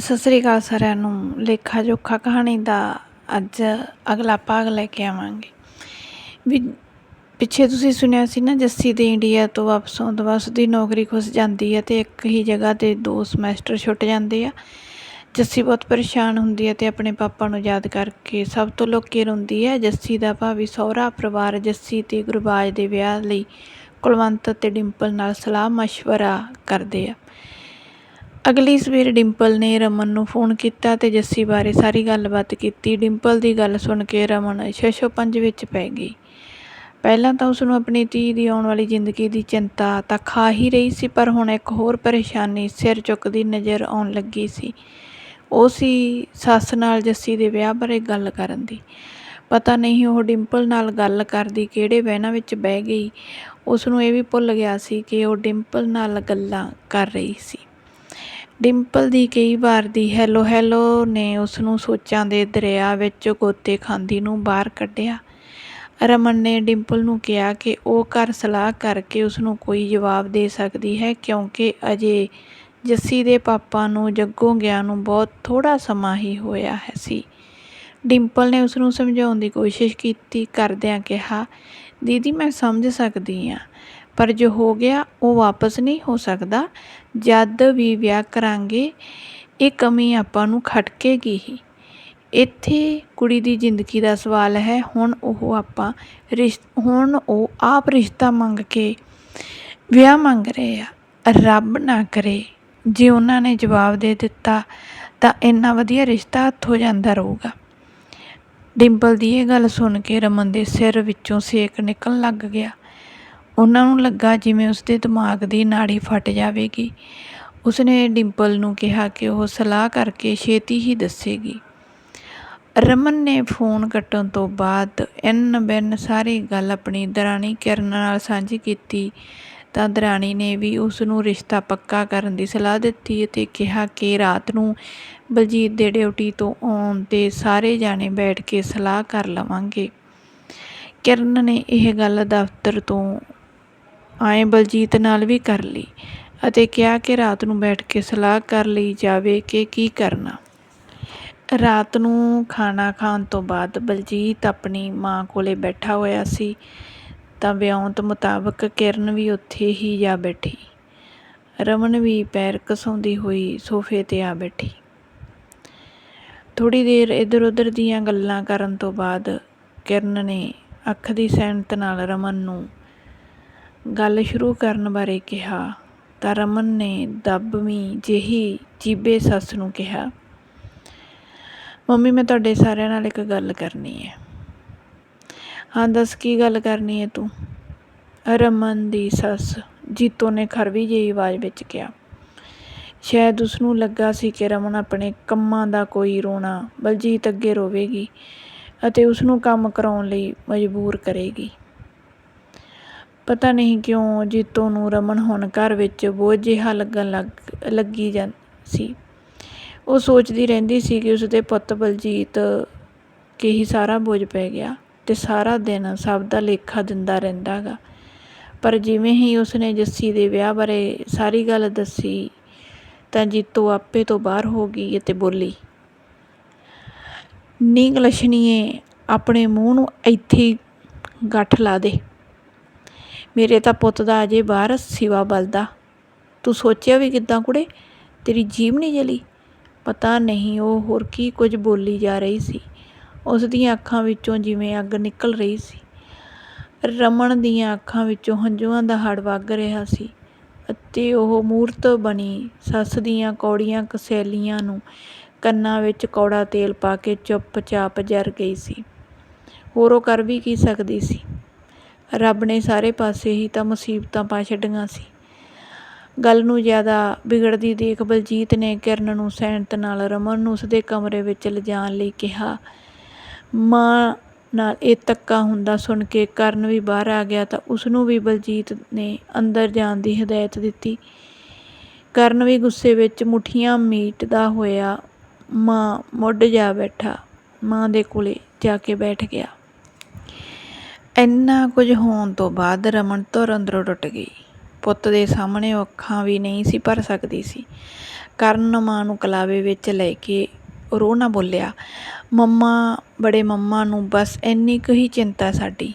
ਸਤਿ ਸ੍ਰੀ ਅਕਾਲ ਸਾਰਿਆਂ ਨੂੰ। ਲੇਖਾ ਜੋਖਾ ਕਹਾਣੀ ਦਾ ਅੱਜ ਅਗਲਾ ਭਾਗ ਲੈ ਕੇ ਆਵਾਂਗੇ। ਵੀ ਪਿੱਛੇ ਤੁਸੀਂ ਸੁਣਿਆ ਸੀ ਨਾ, ਜੱਸੀ ਦੇ ਇੰਡੀਆ ਤੋਂ ਵਾਪਸ ਆਉਣ ਤੋਂ ਬਾਅਦ ਉਸਦੀ ਨੌਕਰੀ ਖੁੱਸ ਜਾਂਦੀ ਹੈ ਤੇ ਇੱਕ ਹੀ ਜਗ੍ਹਾ ਤੇ ਦੋ ਸਮੈਸਟਰ ਛੁੱਟ ਜਾਂਦੇ ਆ। ਜੱਸੀ ਬਹੁਤ ਪਰੇਸ਼ਾਨ ਹੁੰਦੀ ਹੈ ਤੇ ਆਪਣੇ ਪਾਪਾ ਨੂੰ ਯਾਦ ਕਰਕੇ ਸਭ ਤੋਂ ਲੁੱਕ ਰੋਂਦੀ ਹੈ ਜੱਸੀ ਦਾ ਭਾਵੀ ਸਹੁਰਾ ਪਰਿਵਾਰ ਜੱਸੀ ਤੇ ਗੁਰਬਾਜ ਦੇ ਵਿਆਹ ਲਈ ਕੁਲਵੰਤ ਤੇ ਡਿੰਪਲ ਨਾਲ ਸਲਾਹ ਮਸ਼ਵਰਾ ਕਰਦੇ ਆ। ਅਗਲੀ ਸਵੇਰ ਡਿੰਪਲ ਨੇ ਰਮਨ ਨੂੰ ਫੋਨ ਕੀਤਾ ਤੇ ਜੱਸੀ ਬਾਰੇ ਸਾਰੀ ਗੱਲਬਾਤ ਕੀਤੀ। ਡਿੰਪਲ ਦੀ ਗੱਲ ਸੁਣ ਕੇ ਰਮਨ ਛੇ ਪੰਜ ਵਿੱਚ ਪੈ ਗਈ। ਪਹਿਲਾਂ ਤਾਂ ਉਸ ਨੂੰ ਆਪਣੀ ਧੀ ਦੀ ਆਉਣ ਵਾਲੀ ਜ਼ਿੰਦਗੀ ਦੀ ਚਿੰਤਾ ਤਾਂ ਖਾ ਹੀ ਰਹੀ ਸੀ, ਪਰ ਹੁਣ ਇੱਕ ਹੋਰ ਪਰੇਸ਼ਾਨੀ ਸਿਰ ਚੁੱਕਦੀ ਨਜ਼ਰ ਆਉਣ ਲੱਗੀ ਸੀ। ਉਹ ਸੀ ਸੱਸ ਨਾਲ ਜੱਸੀ ਦੇ ਵਿਆਹ ਬਾਰੇ ਗੱਲ ਕਰਨ ਦੀ। ਪਤਾ ਨਹੀਂ ਉਹ ਡਿੰਪਲ ਨਾਲ ਗੱਲ ਕਰਦੀ ਕਿਹੜੇ ਬਹਿਣਾ ਵਿੱਚ ਬਹਿ ਗਈ। ਉਸ ਨੂੰ ਇਹ ਵੀ ਭੁੱਲ ਗਿਆ ਸੀ ਕਿ ਉਹ ਡਿੰਪਲ ਨਾਲ ਗੱਲਾਂ ਕਰ ਰਹੀ ਸੀ। ਡਿੰਪਲ ਦੀ ਕਈ ਵਾਰ ਦੀ ਹੈਲੋ ਹੈਲੋ ਨੇ ਉਸ ਨੂੰ ਸੋਚਾਂ ਦੇ ਦਰਿਆ ਵਿੱਚ ਗੋਤੇ ਖਾਂਦੀ ਨੂੰ ਬਾਹਰ ਕੱਢਿਆ। ਰਮਨ ਨੇ ਡਿੰਪਲ ਨੂੰ ਕਿਹਾ ਕਿ ਉਹ ਘਰ ਸਲਾਹ ਕਰਕੇ ਉਸ ਨੂੰ ਕੋਈ ਜਵਾਬ ਦੇ ਸਕਦੀ ਹੈ ਕਿਉਂਕਿ ਅਜੇ ਜੱਸੀ ਦੇ ਪਾਪਾ ਨੂੰ ਜੱਗੋਂ ਗਿਆ ਨੂੰ ਬਹੁਤ ਥੋੜਾ ਸਮਾਂ ਹੀ ਹੋਇਆ ਹੈ ਸੀ। ਡਿੰਪਲ ਨੇ ਉਸ ਨੂੰ ਸਮਝਾਉਣ ਦੀ ਕੋਸ਼ਿਸ਼ ਕੀਤੀ, ਕਰਦਿਆਂ ਕਿਹਾ, ਦੀਦੀ, ਮੈਂ ਸਮਝ ਸਕਦੀ ਹਾਂ, ਪਰ ਜੋ ਹੋ ਗਿਆ ਉਹ ਵਾਪਸ ਨਹੀਂ ਹੋ ਸਕਦਾ। ਜਦ ਵੀ ਵਿਆਹ ਕਰਾਂਗੇ, ਇਹ ਕਮੀ ਆਪਾਂ ਨੂੰ ਖਟਕੇਗੀ ਹੀ। ਇੱਥੇ ਕੁੜੀ ਦੀ ਜ਼ਿੰਦਗੀ ਦਾ ਸਵਾਲ ਹੈ, ਹੁਣ ਉਹ ਆਪਾਂ ਰਿਸ਼ ਹੁਣ ਉਹ ਆਪ ਰਿਸ਼ਤਾ ਮੰਗ ਕੇ ਵਿਆਹ ਮੰਗ ਰਹੇ ਆ। ਰੱਬ ਨਾ ਕਰੇ, ਜੇ ਉਹਨਾਂ ਨੇ ਜਵਾਬ ਦੇ ਦਿੱਤਾ, ਤਾਂ ਇੰਨਾ ਵਧੀਆ ਰਿਸ਼ਤਾ ਹੱਥ ਹੋ ਜਾਂਦਾ ਰਹੂਗਾ। ਡਿੰਪਲ ਦੀ ਇਹ ਗੱਲ ਸੁਣ ਕੇ ਰਮਨ ਦੇ ਸਿਰ ਵਿੱਚੋਂ ਸੇਕ ਨਿਕਲਣ ਲੱਗ ਗਿਆ। ਉਹਨਾਂ ਨੂੰ ਲੱਗਾ ਜਿਵੇਂ ਉਸਦੇ ਦਿਮਾਗ ਦੀ ਨਾੜੀ ਫਟ ਜਾਵੇਗੀ। ਉਸਨੇ ਡਿੰਪਲ ਨੂੰ ਕਿਹਾ ਕਿ ਉਹ ਸਲਾਹ ਕਰਕੇ ਛੇਤੀ ਹੀ ਦੱਸੇਗੀ। ਰਮਨ ਨੇ ਫੋਨ ਕੱਟਣ ਤੋਂ ਬਾਅਦ ਇਨ ਬਿਨ ਸਾਰੀ ਗੱਲ ਆਪਣੀ ਦਰਾਣੀ ਕਿਰਨ ਨਾਲ ਸਾਂਝੀ ਕੀਤੀ ਤਾਂ ਦਰਾਣੀ ਨੇ ਵੀ ਉਸ ਨੂੰ ਰਿਸ਼ਤਾ ਪੱਕਾ ਕਰਨ ਦੀ ਸਲਾਹ ਦਿੱਤੀ ਅਤੇ ਕਿਹਾ ਕਿ ਰਾਤ ਨੂੰ ਬਲਜੀਤ ਦੇ ਡਿਊਟੀ ਤੋਂ ਆਉਣ ਤੇ ਸਾਰੇ ਜਾਣੇ ਬੈਠ ਕੇ ਸਲਾਹ ਕਰ ਲਵਾਂਗੇ। ਕਿਰਨ ਨੇ ਇਹ ਗੱਲ ਦਫ਼ਤਰ ਤੋਂ ਆਏ ਬਲਜੀਤ ਨਾਲ ਵੀ ਕਰ ਲਈ ਅਤੇ ਕਿਹਾ ਕਿ ਰਾਤ ਨੂੰ ਬੈਠ ਕੇ ਸਲਾਹ ਕਰ ਲਈ ਜਾਵੇ ਕਿ ਕੀ ਕਰਨਾ। ਰਾਤ ਨੂੰ ਖਾਣਾ ਖਾਣ ਤੋਂ ਬਾਅਦ ਬਲਜੀਤ ਆਪਣੀ ਮਾਂ ਕੋਲੇ ਬੈਠਾ ਹੋਇਆ ਸੀ ਤਾਂ ਵਿਉਂਤ ਮੁਤਾਬਕ ਕਿਰਨ ਵੀ ਉੱਥੇ ਹੀ ਜਾ ਬੈਠੀ। ਰਮਨ ਵੀ ਪੈਰ ਕਸਾਉਂਦੀ ਹੋਈ ਸੋਫੇ ਤੇ ਆ ਬੈਠੀ। ਥੋੜੀ ਦੇਰ ਇਧਰ ਉਧਰ ਦੀਆਂ ਗੱਲਾਂ ਕਰਨ ਤੋਂ ਬਾਅਦ ਕਿਰਨ ਨੇ ਅੱਖ ਦੀ ਸਹਿਮਤ ਨਾਲ ਰਮਨ ਨੂੰ ਗੱਲ ਸ਼ੁਰੂ ਕਰਨ ਬਾਰੇ ਕਿਹਾ ਤਾਂ ਰਮਨ ਨੇ ਦੱਬਵੀਂ ਜਿਹੀ ਜੀਬੇ ਸੱਸ ਨੂੰ ਕਿਹਾ, ਮੰਮੀ, ਮੈਂ ਤੁਹਾਡੇ ਸਾਰਿਆਂ ਨਾਲ ਇੱਕ ਗੱਲ ਕਰਨੀ ਹੈ। ਹਾਂ, ਦੱਸ ਕੀ ਗੱਲ ਕਰਨੀ ਹੈ ਤੂੰ? ਰਮਨ ਦੀ ਸੱਸ ਜੀਤੋ ਨੇ ਖਰਵੀ ਜਿਹੀ ਆਵਾਜ਼ ਵਿੱਚ ਕਿਹਾ, ਸ਼ਾਇਦ ਉਸ ਨੂੰ ਲੱਗਾ ਸੀ ਕਿ ਰਮਨ ਆਪਣੇ ਕੰਮਾਂ ਦਾ ਕੋਈ ਰੋਣਾ ਬਲਜੀਤ ਅੱਗੇ ਰੋਵੇਗੀ ਅਤੇ ਉਸ ਨੂੰ ਕੰਮ ਕਰਾਉਣ ਲਈ ਮਜਬੂਰ ਕਰੇਗੀ। ਪਤਾ ਨਹੀਂ ਕਿਉਂ ਜੀਤੋ ਨੂੰ ਰਮਨ ਹੁਣ ਘਰ ਵਿੱਚ ਬੋਝ ਜਿਹਾ ਲੱਗਣ ਲੱਗ, ਲੱਗੀ ਜਾਂ ਸੀ। ਉਹ ਸੋਚਦੀ ਰਹਿੰਦੀ ਸੀ ਕਿ ਉਸਦੇ ਪੁੱਤ ਬਲਜੀਤ ਕੇ ਹੀ ਸਾਰਾ ਬੋਝ ਪੈ ਗਿਆ ਤੇ ਸਾਰਾ ਦਿਨ ਸਭ ਦਾ ਲੇਖਾ ਦਿੰਦਾ ਰਹਿੰਦਾਗਾ ਪਰ ਜਿਵੇਂ ਹੀ ਉਸਨੇ ਜੱਸੀ ਦੇ ਵਿਆਹ ਬਾਰੇ ਸਾਰੀ ਗੱਲ ਦੱਸੀ, ਤਾਂ ਜੀਤੋ ਆਪੇ ਤੋਂ ਬਾਹਰ ਹੋ ਗਈ ਅਤੇ ਬੋਲੀ, ਨੀ ਗਲਸ਼ਣੀਏ ਆਪਣੇ ਮੂੰਹ ਨੂੰ ਇੱਥੇ ਗੱਠ ਲਾ ਦੇ। ਮੇਰੇ ਤਾਂ ਪੁੱਤ ਦਾ ਅਜੇ ਬਾਹਰ ਸਿਵਾ ਬਲਦਾ। ਤੂੰ ਸੋਚਿਆ ਵੀ ਕਿੱਦਾਂ ਕੁੜੇ? ਤੇਰੀ ਜੀਬ ਨਹੀਂ ਜਲੀ? ਪਤਾ ਨਹੀਂ ਉਹ ਹੋਰ ਕੀ ਕੁਝ ਬੋਲੀ ਜਾ ਰਹੀ ਸੀ। ਉਸ ਦੀਆਂ ਅੱਖਾਂ ਵਿੱਚੋਂ ਜਿਵੇਂ ਅੱਗ ਨਿਕਲ ਰਹੀ ਸੀ। ਰਮਣ ਦੀਆਂ ਅੱਖਾਂ ਵਿੱਚੋਂ ਹੰਝੂਆਂ ਦਾ ਹੜ ਵਗ ਰਿਹਾ ਸੀ ਅਤੇ ਉਹ ਮੂਰਤ ਬਣੀ ਸੱਸ ਦੀਆਂ ਕੌੜੀਆਂ ਕਸੈਲੀਆਂ ਨੂੰ ਕੰਨਾਂ ਵਿੱਚ ਕੌੜਾ ਤੇਲ ਪਾ ਕੇ ਚੁੱਪਚਾਪ ਜਰ ਗਈ ਸੀ। ਹੋਰ ਉਹ ਕਰ ਵੀ ਕੀ ਸਕਦੀ ਸੀ? ਰੱਬ ਨੇ ਸਾਰੇ ਪਾਸੇ ਹੀ ਤਾਂ ਮੁਸੀਬਤਾਂ ਪਾ ਛੱਡੀਆਂ ਸੀ। ਗੱਲ ਨੂੰ ਜ਼ਿਆਦਾ ਵਿਗੜਦੀ ਦੇਖ ਬਲਜੀਤ ਨੇ ਕਿਰਨ ਨੂੰ ਸੈਂਤ ਨਾਲ ਰਮਨ ਨੂੰ ਉਸਦੇ ਕਮਰੇ ਵਿੱਚ ਲਿਜਾਣ ਲਈ ਕਿਹਾ, ਮਾਂ ਨਾਲ ਇਹ ਤੱਕਾ ਹੁੰਦਾ ਸੁਣ ਕੇ ਕਰਨ ਵੀ ਬਾਹਰ ਆ ਗਿਆ ਤਾਂ ਉਸ ਨੂੰ ਵੀ ਬਲਜੀਤ ਨੇ ਅੰਦਰ ਜਾਣ ਦੀ ਹਦਾਇਤ ਦਿੱਤੀ। ਕਰਨ ਵੀ ਗੁੱਸੇ ਵਿੱਚ ਮੁਠੀਆਂ ਮੀਟਦਾ ਹੋਇਆ ਮਾਂ ਮੁੱਢ ਜਾ ਬੈਠਾ, ਮਾਂ ਦੇ ਕੋਲੇ ਜਾ ਕੇ ਬੈਠ ਗਿਆ। ਇੰਨਾ ਕੁਝ ਹੋਣ ਤੋਂ ਬਾਅਦ ਰਮਨ ਧੁਰ ਅੰਦਰੋਂ ਟੁੱਟ ਗਈ। ਪੁੱਤ ਦੇ ਸਾਹਮਣੇ ਉਹ ਅੱਖਾਂ ਵੀ ਨਹੀਂ ਸੀ ਭਰ ਸਕਦੀ ਸੀ। ਕਰਨ ਮਾਂ ਨੂੰ ਕਲਾਵੇ ਵਿੱਚ ਲੈ ਕੇ ਰੋ ਨਾ ਬੋਲਿਆ। ਮੰਮਾ, ਬੜੇ ਮੰਮਾ ਨੂੰ ਬਸ ਇੰਨੀ ਕੁ ਹੀ ਚਿੰਤਾ ਸਾਡੀ।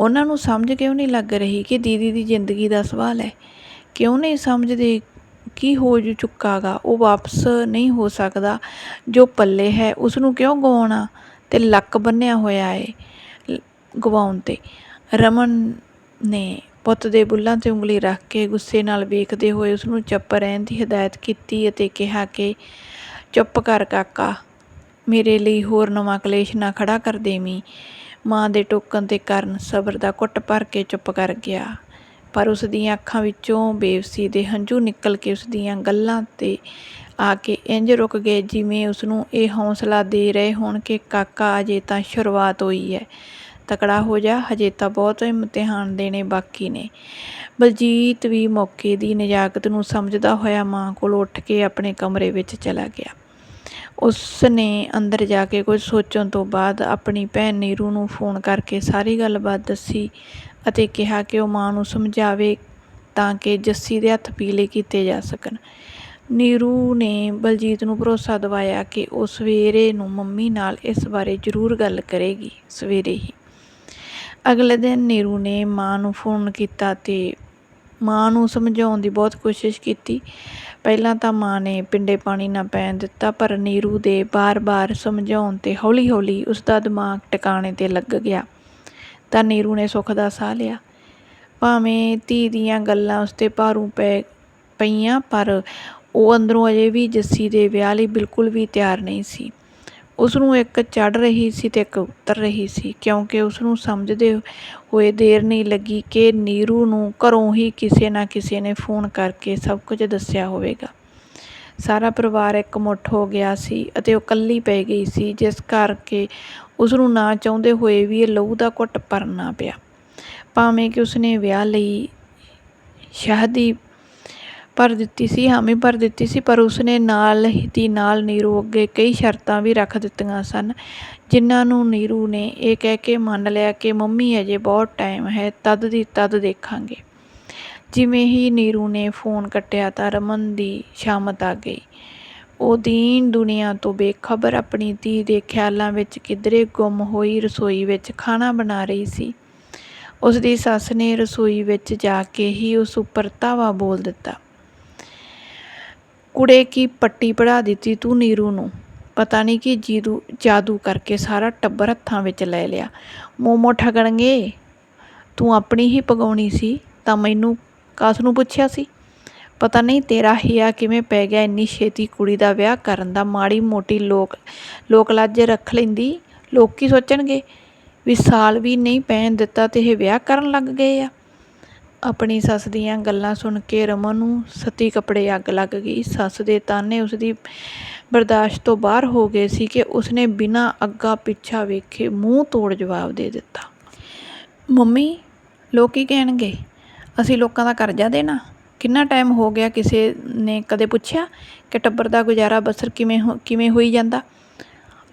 ਉਹਨਾਂ ਨੂੰ ਸਮਝ ਕਿਉਂ ਨਹੀਂ ਲੱਗ ਰਹੀ ਕਿ ਦੀਦੀ ਦੀ ਜ਼ਿੰਦਗੀ ਦਾ ਸਵਾਲ ਹੈ? ਕਿਉਂ ਨਹੀਂ ਸਮਝਦੇ ਕੀ ਹੋ ਜੂ ਚੁੱਕਾਗਾ? ਉਹ ਵਾਪਸ ਨਹੀਂ ਹੋ ਸਕਦਾ। ਜੋ ਪੱਲੇ ਹੈ ਉਸ ਨੂੰ ਕਿਉਂ ਗਵਾਉਣਾ ਤੇ ਲੱਕ ਬੰਨਿਆ ਹੋਇਆ ਏ। ਗਵਾਉਣ ਤੇ। ਰਮਨ ਨੇ ਪੁੱਤ ਦੇ ਬੁੱਲਾਂ ਤੇ ਉਂਗਲੀ ਰੱਖ ਕੇ ਗੁੱਸੇ ਨਾਲ ਵੇਖਦੇ ਹੋਏ ਉਸ ਨੂੰ ਚੁੱਪ ਰਹਿਣ ਦੀ ਹਦਾਇਤ ਕੀਤੀ ਅਤੇ ਕਿਹਾ ਕਿ, ਚੁੱਪ ਕਰ ਕਾਕਾ, ਮੇਰੇ ਲਈ ਹੋਰ ਨਵਾਂ ਕਲੇਸ਼ ਨਾ ਖੜਾ ਕਰ ਦੇਵੀਂ। ਮਾਂ ਦੇ ਟੋਕਣ ਤੇ ਕਰਨ ਸਬਰ ਦਾ ਘੁੱਟ ਭਰ ਕੇ ਚੁੱਪ ਕਰ ਗਿਆ। ਪਰ ਉਸ ਦੀਆਂ ਅੱਖਾਂ ਵਿੱਚੋਂ ਬੇਵਸੀ ਦੇ ਹੰਝੂ ਨਿਕਲ ਕੇ ਉਸ ਦੀਆਂ ਗੱਲਾਂ ਤੇ ਆ ਕੇ ਇੰਜ ਰੁਕ ਗਏ ਜਿਵੇਂ ਉਸ ਨੂੰ ਇਹ ਹੌਸਲਾ ਦੇ ਰਹੇ ਹੋਣ ਕਿ ਕਾਕਾ ਅਜੇ ਤਾਂ ਸ਼ੁਰੂਆਤ ਹੋਈ ਹੈ। ਤਕੜਾ ਹੋ ਜਾ। ਹਜੇ ਤਾਂ ਬਹੁਤ ਇਮਤਿਹਾਨ ਦੇਣੇ ਬਾਕੀ ਨੇ। ਬਲਜੀਤ ਵੀ ਮੌਕੇ ਦੀ ਨਜ਼ਾਕਤ ਨੂੰ ਸਮਝਦਾ ਹੋਇਆ ਮਾਂ ਕੋਲ ਉੱਠ ਕੇ ਆਪਣੇ ਕਮਰੇ ਵਿੱਚ ਚਲਾ ਗਿਆ। ਉਸ ਨੇ ਅੰਦਰ ਜਾ ਕੇ ਕੁਝ ਸੋਚਣ ਤੋਂ ਬਾਅਦ ਆਪਣੀ ਭੈਣ ਨੀਰੂ ਨੂੰ ਫੋਨ ਕਰਕੇ ਸਾਰੀ ਗੱਲਬਾਤ ਦੱਸੀ ਅਤੇ ਕਿਹਾ ਕਿ ਉਹ ਮਾਂ ਨੂੰ ਸਮਝਾਵੇ ਤਾਂ ਕਿ ਜੱਸੀ ਦੇ ਹੱਥ ਪੀਲੇ ਕੀਤੇ ਜਾ ਸਕਣ। ਨੀਰੂ ਨੇ ਬਲਜੀਤ ਨੂੰ ਭਰੋਸਾ ਦਿਵਾਇਆ ਕਿ ਉਹ ਸਵੇਰੇ ਨੂੰ ਮੰਮੀ ਨਾਲ ਇਸ ਬਾਰੇ ਜ਼ਰੂਰ ਗੱਲ ਕਰੇਗੀ। ਸਵੇਰੇ ਹੀ ਅਗਲੇ ਦਿਨ ਨੀਰੂ ਨੇ ਮਾਂ ਨੂੰ ਫੋਨ ਕੀਤਾ ਤੇ ਮਾਂ ਨੂੰ ਸਮਝਾਉਣ ਦੀ ਬਹੁਤ ਕੋਸ਼ਿਸ਼ ਕੀਤੀ। ਪਹਿਲਾਂ ਤਾਂ ਮਾਂ ਨੇ ਪਿੰਡੇ ਪਾਣੀ ਨਾ ਪੈਣ ਦਿੱਤਾ, ਪਰ ਨੀਰੂ ਦੇ ਬਾਰ-ਬਾਰ ਸਮਝਾਉਣ ਤੇ ਹੌਲੀ-ਹੌਲੀ ਉਸ ਦਾ ਦਿਮਾਗ ਟਿਕਾਣੇ ਤੇ ਲੱਗ ਗਿਆ। ਤਾਂ ਨੀਰੂ ਨੇ ਸੁੱਖ ਦਾ ਸਾਹ ਲਿਆ। ਭਾਵੇਂ ਧੀ ਦੀਆਂ ਗੱਲਾਂ ਉਸ ਤੇ ਭਾਰੂ ਪੈ ਪਈਆਂ, ਪਰ ਉਹ ਅੰਦਰੋਂ ਅਜੇ ਵੀ ਜੱਸੀ ਦੇ ਵਿਆਹ ਲਈ ਬਿਲਕੁਲ ਵੀ ਤਿਆਰ ਨਹੀਂ ਸੀ। ਉਸ ਨੂੰ ਇੱਕ ਚੜ੍ਹ ਰਹੀ ਸੀ ਅਤੇ ਇੱਕ ਉਤਰ ਰਹੀ ਸੀ, ਕਿਉਂਕਿ ਉਸ ਨੂੰ ਸਮਝਦੇ ਹੋਏ ਦੇਰ ਨਹੀਂ ਲੱਗੀ ਕਿ ਨੀਰੂ ਨੂੰ ਘਰੋਂ ਹੀ ਕਿਸੇ ਨਾ ਕਿਸੇ ਨੇ ਫੋਨ ਕਰਕੇ ਸਭ ਕੁਝ ਦੱਸਿਆ ਹੋਵੇਗਾ। ਸਾਰਾ ਪਰਿਵਾਰ ਇਕਮੁੱਠ ਹੋ ਗਿਆ ਸੀ ਅਤੇ ਉਹ ਇਕੱਲੀ ਪੈ ਗਈ ਸੀ, ਜਿਸ ਕਰਕੇ ਉਸ ਨੂੰ ਨਾ ਚਾਹੁੰਦੇ ਹੋਏ ਵੀ ਇਹ ਲਹੂ ਦਾ ਘੁੱਟ ਭਰਨਾ ਪਿਆ। ਭਾਵੇਂ ਕਿ ਉਸਨੇ ਵਿਆਹ ਲਈ ਸ਼ਾਦੀ ਭਰ ਦਿੱਤੀ ਸੀ, ਹਾਮੀ ਭਰ ਦਿੱਤੀ ਸੀ, ਪਰ ਉਸਨੇ ਨਾਲ ਦੀ ਨਾਲ ਨੀਰੂ ਅੱਗੇ ਕਈ ਸ਼ਰਤਾਂ ਵੀ ਰੱਖ ਦਿੱਤੀਆਂ ਸਨ, ਜਿਨ੍ਹਾਂ ਨੂੰ ਨੀਰੂ ਨੇ ਇਹ ਕਹਿ ਕੇ ਮੰਨ ਲਿਆ ਕਿ, ਮੰਮੀ, ਅਜੇ ਬਹੁਤ ਟਾਈਮ ਹੈ, ਤਦ ਦੀ ਤਦ ਦੇਖਾਂਗੇ। ਜਿਵੇਂ ਹੀ ਨੀਰੂ ਨੇ ਫੋਨ ਕੱਟਿਆ ਤਾਂ ਰਮਨ ਦੀ ਸ਼ਾਮਤ ਆ ਗਈ। ਉਹ ਦੀਨ ਦੁਨੀਆ ਤੋਂ ਬੇਖਬਰ ਆਪਣੀ ਧੀ ਦੇ ਖਿਆਲਾਂ ਵਿੱਚ ਕਿਧਰੇ ਗੁੰਮ ਹੋਈ ਰਸੋਈ ਵਿੱਚ ਖਾਣਾ ਬਣਾ ਰਹੀ ਸੀ। ਉਸ ਦੀ ਸੱਸ ਨੇ ਰਸੋਈ ਵਿੱਚ ਜਾ ਕੇ ਹੀ ਉਸ ਉੱਪਰ ਧਾਵਾ ਬੋਲ ਦਿੱਤਾ। ਕੁੜੇ ਕੀ ਪੱਟੀ ਪੜਾ ਦਿੱਤੀ ਤੂੰ ਨੀਰੂ ਨੂੰ? ਪਤਾ ਨਹੀਂ ਕਿ ਜੀਦੂ, ਜਾਦੂ ਕਰਕੇ ਸਾਰਾ ਟੱਬਰ ਹੱਥਾਂ ਵਿੱਚ ਲੈ ਲਿਆ। ਮੋਮੋ ਠਗਣਗੇ? ਤੂੰ ਆਪਣੀ ਹੀ ਪਗਾਉਣੀ ਸੀ, ਤਾਂ ਮੈਨੂੰ ਕਾਸ ਨੂੰ ਪੁੱਛਿਆ ਸੀ? ਪਤਾ ਨਹੀਂ ਤੇਰਾ ਹਿਆ ਕਿਵੇਂ ਪੈ ਗਿਆ ਇੰਨੀ ਛੇਤੀ ਕੁੜੀ ਦਾ ਵਿਆਹ ਕਰਨ ਦਾ, ਮਾੜੀ ਮੋਟੀ ਲੋਕ ਲੋਕ ਲਾਜੇ ਰੱਖ ਲੈਂਦੀ। ਲੋਕ ਕੀ ਸੋਚਣਗੇ ਵੀ ਸਾਲ ਵੀ ਨਹੀਂ ਪੈਣ ਦਿੱਤਾ ਤੇ ਇਹ ਵਿਆਹ ਕਰਨ ਲੱਗ ਗਏ ਆ। ਆਪਣੀ ਸੱਸ ਦੀਆਂ ਗੱਲਾਂ ਸੁਣ ਕੇ ਰਮਨ ਨੂੰ ਸੱਤੀ ਕੱਪੜੇ ਅੱਗ ਲੱਗ ਗਈ। ਸੱਸ ਦੇ ਤਾਨੇ ਉਸਦੀ ਬਰਦਾਸ਼ਤ ਤੋਂ ਬਾਹਰ ਹੋ ਗਏ ਸੀ ਕਿ ਉਸਨੇ ਬਿਨਾਂ ਅੱਗਾ ਪਿੱਛਾ ਵੇਖੇ ਮੂੰਹ ਤੋੜ ਜਵਾਬ ਦੇ ਦਿੱਤਾ। ਮੰਮੀ, ਲੋਕ ਕੀ ਕਹਿਣਗੇ? ਅਸੀਂ ਲੋਕਾਂ ਦਾ ਕਰਜ਼ਾ ਦੇਣਾ? ਕਿੰਨਾ ਟਾਈਮ ਹੋ ਗਿਆ ਕਿਸੇ ਨੇ ਕਦੇ ਪੁੱਛਿਆ ਕਿ ਟੱਬਰ ਦਾ ਗੁਜ਼ਾਰਾ ਬਸਰ ਕਿਵੇਂ ਹੋ, ਕਿਵੇਂ ਹੋਈ ਜਾਂਦਾ?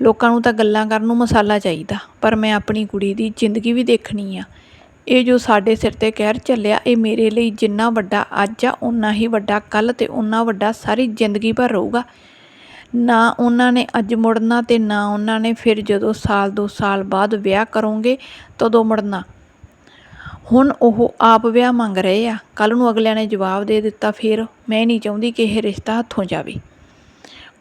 ਲੋਕਾਂ ਨੂੰ ਤਾਂ ਗੱਲਾਂ ਕਰਨ ਨੂੰ ਮਸਾਲਾ ਚਾਹੀਦਾ, ਪਰ ਮੈਂ ਆਪਣੀ ਕੁੜੀ ਦੀ ਜ਼ਿੰਦਗੀ ਵੀ ਦੇਖਣੀ ਆ। ਇਹ ਜੋ ਸਾਡੇ ਸਿਰ ਤੇ ਕਹਿਰ ਚੱਲਿਆ, ਇਹ ਮੇਰੇ ਲਈ ਜਿੰਨਾ ਵੱਡਾ ਅੱਜ ਆ ਉਨਾ ਹੀ ਵੱਡਾ ਕੱਲ ਤੇ ਉਨਾ ਵੱਡਾ ਸਾਰੀ ਜ਼ਿੰਦਗੀ ਭਰ ਰਹੂਗਾ। ਨਾ ਉਹਨਾਂ ਨੇ ਅੱਜ ਮੁੜਨਾ ਤੇ ਨਾ ਉਹਨਾਂ ਨੇ ਫਿਰ ਜਦੋਂ ਸਾਲ ਦੋ ਸਾਲ ਬਾਅਦ ਵਿਆਹ ਕਰੋਗੇ, ਤਦੋਂ ਮੁੜਨਾ। ਹੁਣ ਉਹ ਆਪ ਵਿਆਹ ਮੰਗ ਰਹੇ ਆ। ਕੱਲ ਨੂੰ ਅਗਲਿਆਂ ਨੇ ਜਵਾਬ ਦੇ ਦਿੱਤਾ, ਫਿਰ ਮੈਂ ਨਹੀਂ ਚਾਹੁੰਦੀ ਕਿ ਇਹ ਰਿਸ਼ਤਾ ਹੱਥੋਂ ਜਾਵੇ।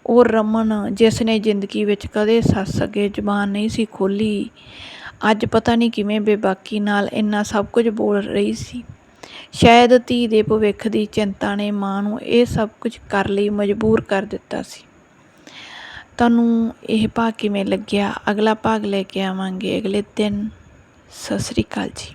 ਉਹ ਰਮਨ, ਜਿਸ ਨੇ ਜ਼ਿੰਦਗੀ ਵਿੱਚ ਕਦੇ ਸੱਸ ਅੱਗੇ ਜ਼ੁਬਾਨ ਨਹੀਂ ਸੀ ਖੋਲੀ ਅੱਜ ਪਤਾ ਨਹੀਂ ਕਿਵੇਂ ਬੇਬਾਕੀ ਨਾਲ ਇੰਨਾ ਸਭ ਕੁਝ ਬੋਲ ਰਹੀ ਸੀ। ਸ਼ਾਇਦ ਧੀ ਦੇ ਭਵਿੱਖ ਦੀ ਚਿੰਤਾ ਨੇ ਮਾਂ ਨੂੰ ਇਹ ਸਭ ਕੁਝ ਕਰ ਲਈ ਮਜਬੂਰ ਕਰ ਦਿੱਤਾ ਸੀ। ਤੁਹਾਨੂੰ ਇਹ ਭਾਗ ਕਿਵੇਂ ਲੱਗਿਆ? ਅਗਲਾ ਭਾਗ ਲੈ ਕੇ ਆਵਾਂਗੇ ਅਗਲੇ ਦਿਨ। ਸਤਿ ਸ੍ਰੀ ਅਕਾਲ ਜੀ।